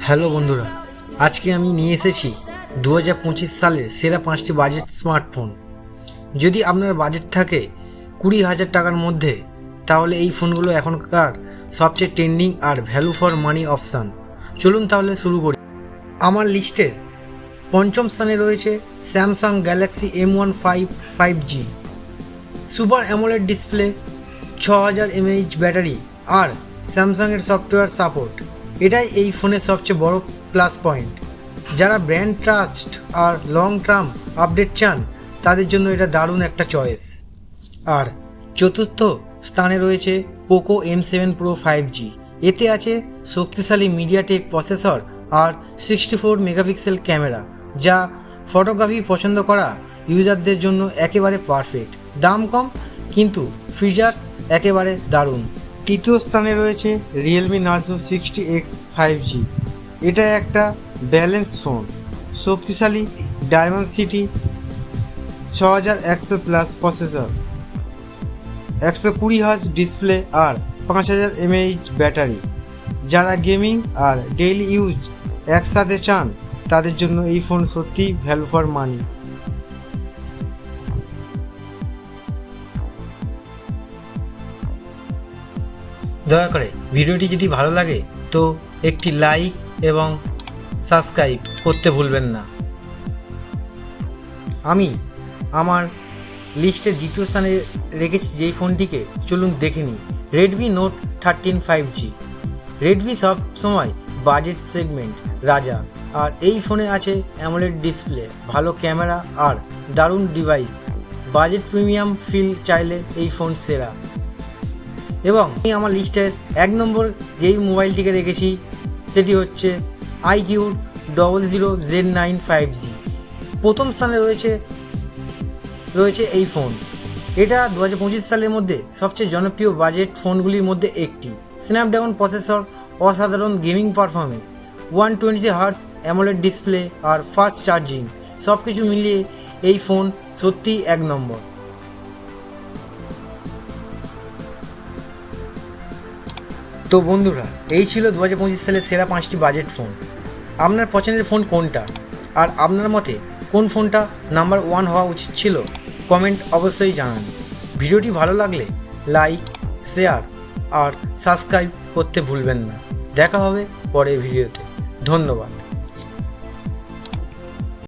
Hello বন্ধুরা, আজকে আমি নিয়ে এসেছি দু হাজার পঁচিশ সালের সেরা পাঁচটি বাজেট স্মার্টফোন যদি আপনার বাজেট থাকে কুড়ি হাজার টাকার মধ্যে, তাহলে এই ফোনগুলো এখনকার সবচেয়ে ট্রেন্ডিং আর ভ্যালু ফর মানি অপশান চলুন তাহলে শুরু করি। আমার লিস্টের পঞ্চম স্থানে রয়েছে Samsung Galaxy M one five five G super AMOLED display ছ হাজার এমএইচ ব্যাটারি আর স্যামসাংয়ের সফটওয়্যার সাপোর্ট এটাই এই ফোনের সবচেয়ে বড় প্লাস পয়েন্ট যারা ব্র্যান্ড ট্রাস্ট আর লং টার্ম আপডেট চান, তাদের জন্য এটা দারুণ একটা চয়েস আর চতুর্থ স্থানে রয়েছে Poco M seven pro five G এতে আছে শক্তিশালী মিডিয়াটেক প্রসেসর আর সিক্সটি ফোর মেগাপিক্সেল ক্যামেরা যা ফটোগ্রাফি পছন্দ করা ইউজারদের জন্য একেবারে পারফেক্ট দাম কম, কিন্তু ফিচার্স একেবারে দারুণ। তৃতীয় স্থানে রয়েছে Realme Narzo sixty X five G এটা একটা ব্যালেন্স ফোন, শক্তিশালী ডায়মন্ড সিটি ছ হাজার একশো প্লাস প্রসেসর, একশো কুড়ি হাজ ডিসপ্লে আর পাঁচ হাজার এমএইচ ব্যাটারি। যারা গেমিং আর ডেইলি ইউজ একসাথে চান, তাদের জন্য এই ফোন সত্যিই ভ্যালু ফর মানি দয়া করে ভিডিওটি যদি ভালো লাগে, তো একটি লাইক এবং সাবস্ক্রাইব করতে ভুলবেন না। আমি আমার লিস্টের দ্বিতীয় স্থানে রেখেছি যেই ফোনটিকে। চলুন দেখে নিই। Redmi Note thirteen five G Redmi সবসময় বাজেট সেগমেন্ট রাজা। আর এই ফোনে আছে অ্যামোলেড ডিসপ্লে ভালো ক্যামেরা আর দারুণ ডিভাইস বাজেট প্রিমিয়াম ফিল চাইলে এই ফোন সেরা। এবং আমি আমার লিস্টের এক নম্বর যেই মোবাইলটিকে রেখেছি, সেটি হচ্ছে iQOO double zero Z nine five G প্রথম স্থানে রয়েছে রয়েছে এই ফোন এটা দু হাজার পঁচিশ সালের মধ্যে সবচেয়ে জনপ্রিয় বাজেট ফোনগুলির মধ্যে একটি। স্ন্যাপড্রাগন প্রসেসর অসাধারণ gaming performance one twenty hertz AMOLED display আর ফাস্ট চার্জিং সব কিছু মিলিয়ে এই ফোন সত্যিই এক নম্বর। তো বন্ধুরা, এই ছিল দু হাজার পঁচিশ সালের সেরা পাঁচটি বাজেট ফোন আপনার পছন্দের ফোন কোনটা? আর আপনার মতে কোন ফোনটা নাম্বার ওয়ান হওয়া উচিত ছিল? কমেন্ট অবশ্যই জানান। ভিডিওটি ভালো লাগলে লাইক শেয়ার আর সাবস্ক্রাইব করতে ভুলবেন না। দেখা হবে পরের ভিডিওতে। ধন্যবাদ।